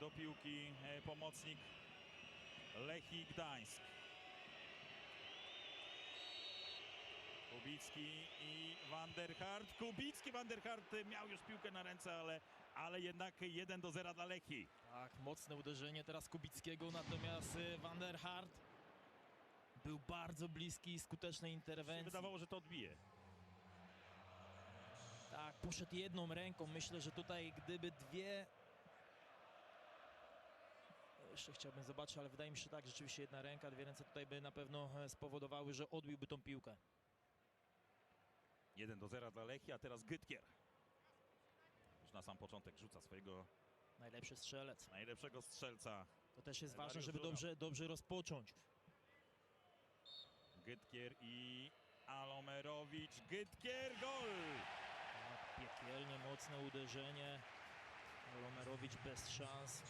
do piłki e, pomocnik Lechii Gdańsk. Kubicki i Van der Hart. Kubicki, Van der Hart miał już piłkę na ręce, ale, ale jednak 1 do 0 dla Lechii. Tak, mocne uderzenie teraz Kubickiego, natomiast y, Van der Hart był bardzo bliski skutecznej Się interwencji. wydawało, że to odbije. Tak, poszedł jedną ręką. Myślę, że tutaj gdyby dwie... Jeszcze chciałbym zobaczyć, ale wydaje mi się, tak, rzeczywiście jedna ręka, dwie ręce tutaj by na pewno e, spowodowały, że odbiłby tą piłkę. 1 do 0 dla Lechii, a teraz Gytkier. Już na sam początek rzuca swojego Najlepszy strzelec. najlepszego strzelca. To też jest ważne, żeby dobrze, dobrze rozpocząć. Gytkier i Alomerowicz. Gytkier, gol! Piekielnie mocne uderzenie. Lomerowicz bez szans.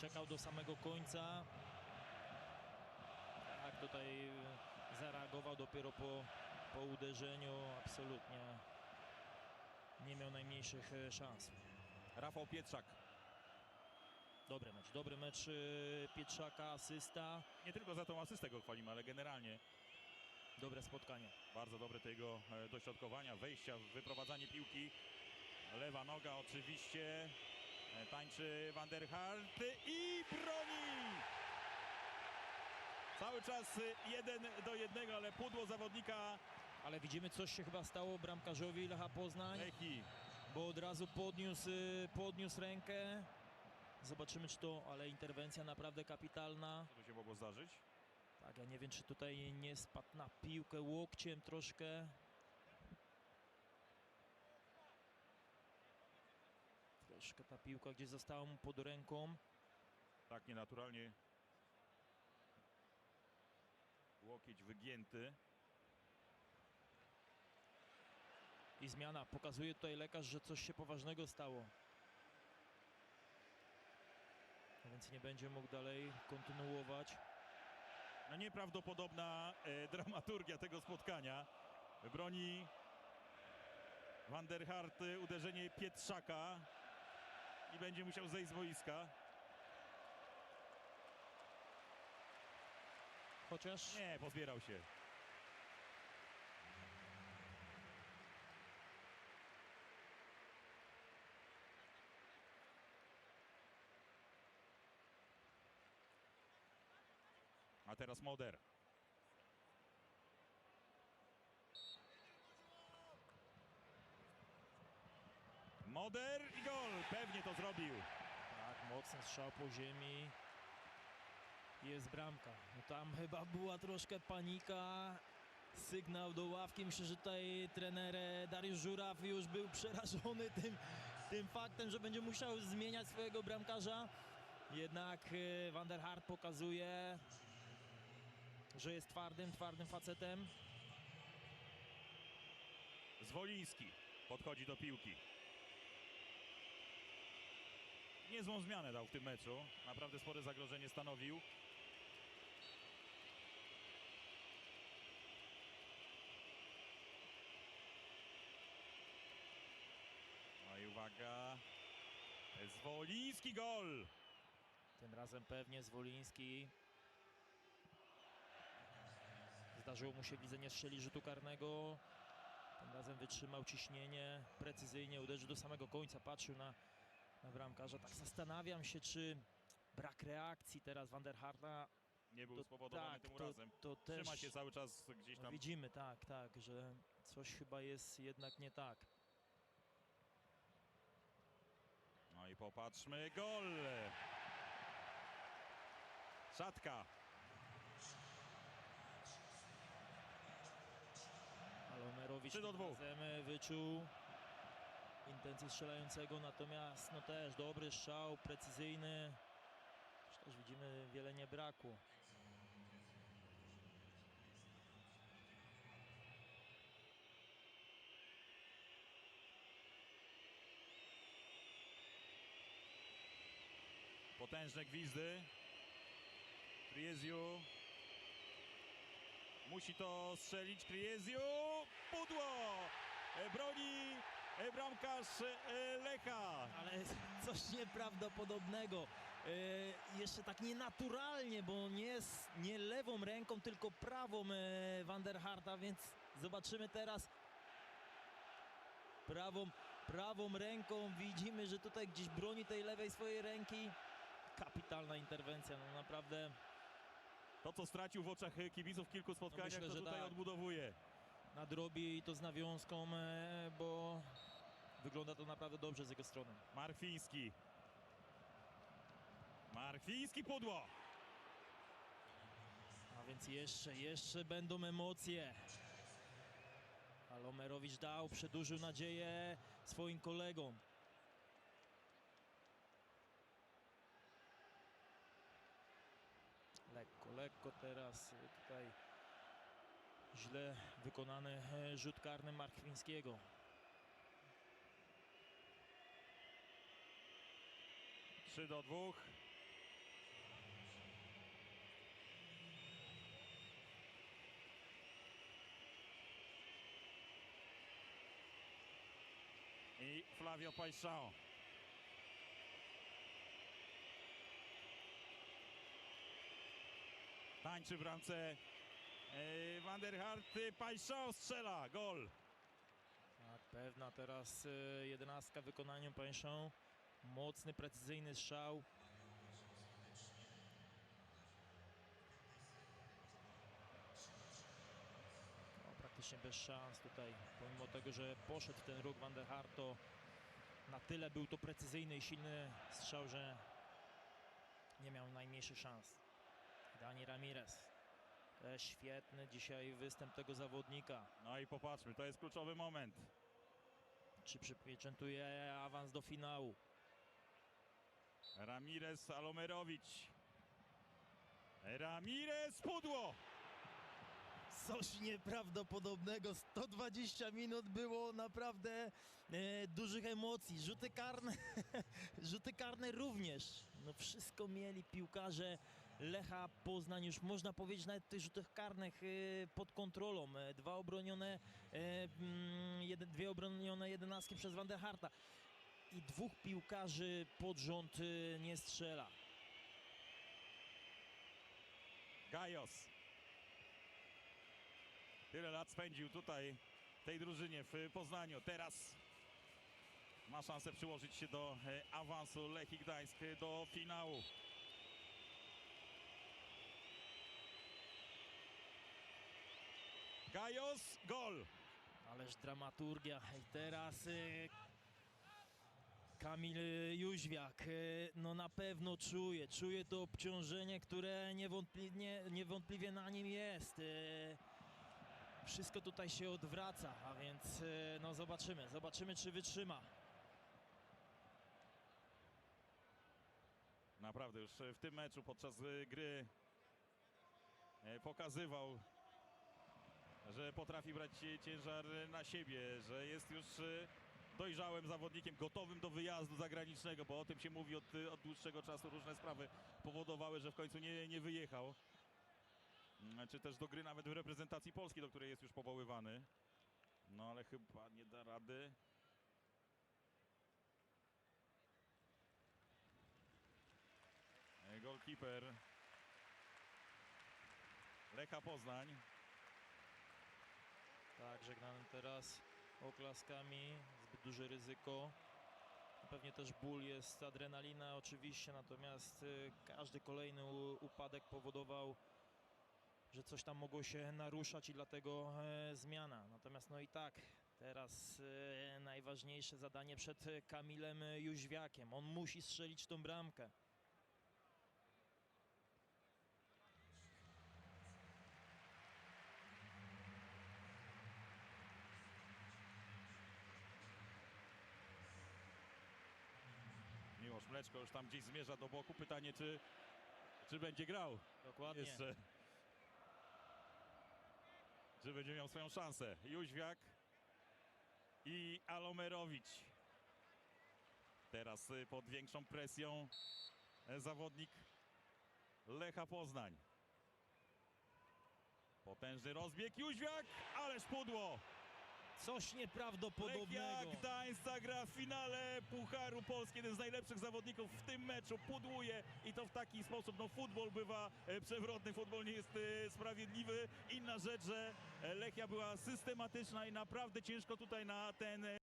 Czekał do samego końca. Tak, tutaj e, zareagował dopiero po, po uderzeniu. Absolutnie nie miał najmniejszych e, szans. Rafał Pietrzak. Dobry mecz, dobry mecz e, Pietrzaka, asysta. Nie tylko za tą asystę go chwalimy, ale generalnie Dobre spotkanie. bardzo dobre te jego e, dośrodkowania, wejścia, wyprowadzanie piłki. Lewa noga oczywiście. Tańczy Van der Hart i broni! Cały czas jeden do jednego, ale pudło zawodnika Ale widzimy, coś się chyba stało bramkarzowi Lecha Poznań. Bo od razu podniósł, y, podniósł rękę. Zobaczymy, czy to, ale interwencja naprawdę kapitalna. Co tu się mogło zdarzyć? Tak, ja nie wiem, czy tutaj nie spadł na piłkę łokciem troszkę. Troszkę ta piłka gdzieś została mu pod ręką. Tak nienaturalnie. Łokieć wygięty. I zmiana. Pokazuje tutaj lekarz, że coś się poważnego stało. A więc nie będzie mógł dalej kontynuować. No nieprawdopodobna e, dramaturgia tego spotkania. Broni Van der Hart e, uderzenie Pietrzaka i będzie musiał zejść z boiska. Chociaż Nie, pozbierał się. A teraz Moder. Moder i gol. Pewnie to zrobił. Tak, mocny strzał po ziemi. Jest bramka. No tam chyba była troszkę panika. Sygnał do ławki. Myślę, że tutaj trener e, Dariusz Żuraw już był przerażony tym, tym faktem, że będzie musiał zmieniać swojego bramkarza. Jednak e, Van der Hart pokazuje, że jest twardym, twardym facetem. Zwoliński podchodzi do piłki. Niezłą zmianę dał w tym meczu. Naprawdę spore zagrożenie stanowił. No i uwaga. Zwoliński gol! Tym razem pewnie Zwoliński. Zdarzyło mu się, widzę, nie strzeli rzutu karnego. Tym razem wytrzymał ciśnienie, precyzyjnie uderzył do samego końca, patrzył na bramkarza. Tak zastanawiam się, czy brak reakcji teraz Van der. Nie był To, spowodowany tak, tym to, razem. to też Trzyma się cały czas gdzieś no, tam. widzimy, tak, tak, że coś chyba jest jednak nie tak. No i popatrzmy, gol! Szatka. Alomerowicz Trzy do tym dwóch. razem wyczuł intencje strzelającego, natomiast no też dobry strzał, precyzyjny. Też, widzimy, wiele nie brakło. Potężne gwizdy. Krieziu. Musi to strzelić. Krieziu. Pudło. Broni bramkarz e, Lecha. Ale coś nieprawdopodobnego. E, jeszcze tak nienaturalnie, bo nie, nie lewą ręką, tylko prawą e, Van der Harta, więc zobaczymy teraz prawą, prawą ręką. Widzimy, że tutaj gdzieś broni tej lewej swojej ręki. Kapitalna interwencja, no naprawdę To, co stracił w oczach e, kibiców w kilku spotkaniach, myślę, to że tutaj tak. odbudowuje. Nadrobi to z nawiązką, e, bo wygląda to naprawdę dobrze z jego strony. Markwiński. Markwiński pudło. A więc jeszcze, jeszcze będą emocje. A Lomerowicz dał, przedłużył nadzieję swoim kolegom. Lekko, lekko teraz tutaj źle wykonany e, rzut karny Markwińskiego. Trzy do dwóch. I Flavio Paixão. Tańczy w bramce e, Van der Hart. Paixão strzela. Gol. Tak, pewna teraz e, jedenastka w wykonaniu Pańszą. Mocny, precyzyjny strzał. No, praktycznie bez szans tutaj, pomimo tego, że poszedł ten róg Van der Hart, to na tyle był to precyzyjny i silny strzał, że nie miał najmniejszych szans. Dani Ramirez. Też świetny dzisiaj występ tego zawodnika. No i popatrzmy, to jest kluczowy moment. Czy przypieczętuje awans do finału? Ramirez Alomerowicz. Ramirez pudło. Coś nieprawdopodobnego. 120 minut było naprawdę e, dużych emocji. Rzuty karne, rzuty karne również. No wszystko mieli piłkarze Lecha Poznań. Już można powiedzieć nawet tych rzutach karnych e, pod kontrolą. E, dwa obronione, e, mm, dwie obronione jedenastki przez Van der Harta. I dwóch piłkarzy pod rząd e, nie strzela. Gajos. Tyle lat spędził tutaj tej drużynie w Poznaniu. Teraz ma szansę przyłożyć się do e, awansu Lechii Gdańsk do finału. Gajos, gol. Ależ dramaturgia. I teraz y, Kamil Jóźwiak y, no na pewno czuje, czuje to obciążenie, które niewątpliwie, niewątpliwie na nim jest. Y, wszystko tutaj się odwraca, a więc y, no zobaczymy, zobaczymy czy wytrzyma. Naprawdę już w tym meczu podczas y, gry e, pokazywał, że potrafi brać ciężar na siebie, że jest już e, dojrzałym zawodnikiem, gotowym do wyjazdu zagranicznego, bo o tym się mówi od, od dłuższego czasu. Różne sprawy powodowały, że w końcu nie, nie wyjechał. Mm, Czy też do gry nawet w reprezentacji Polski, do której jest już powoływany. No ale chyba nie da rady. Golkiper Lecha Poznań. Tak, żegnany teraz oklaskami, zbyt duże ryzyko. Pewnie też ból jest, adrenalina oczywiście, natomiast y, każdy kolejny upadek powodował, że coś tam mogło się naruszać i dlatego e, zmiana. Natomiast no i tak, teraz e, najważniejsze zadanie przed Kamilem Jóźwiakiem. On musi strzelić tą bramkę. Już tam gdzieś zmierza do boku. Pytanie, czy, czy będzie grał Dokładnie. jeszcze. Czy będzie miał swoją szansę. Jóźwiak i Alomerowicz. Teraz y, pod większą presją e, zawodnik Lecha Poznań. Potężny rozbieg. Jóźwiak, ależ pudło. Coś nieprawdopodobnego. Gdańsk zagra w finale Pucharu Polski. Jeden z najlepszych zawodników w tym meczu pudłuje i to w taki sposób. No futbol bywa e, przewrotny, futbol nie jest e, sprawiedliwy. Inna rzecz, że e, Lechia była systematyczna i naprawdę ciężko tutaj na ten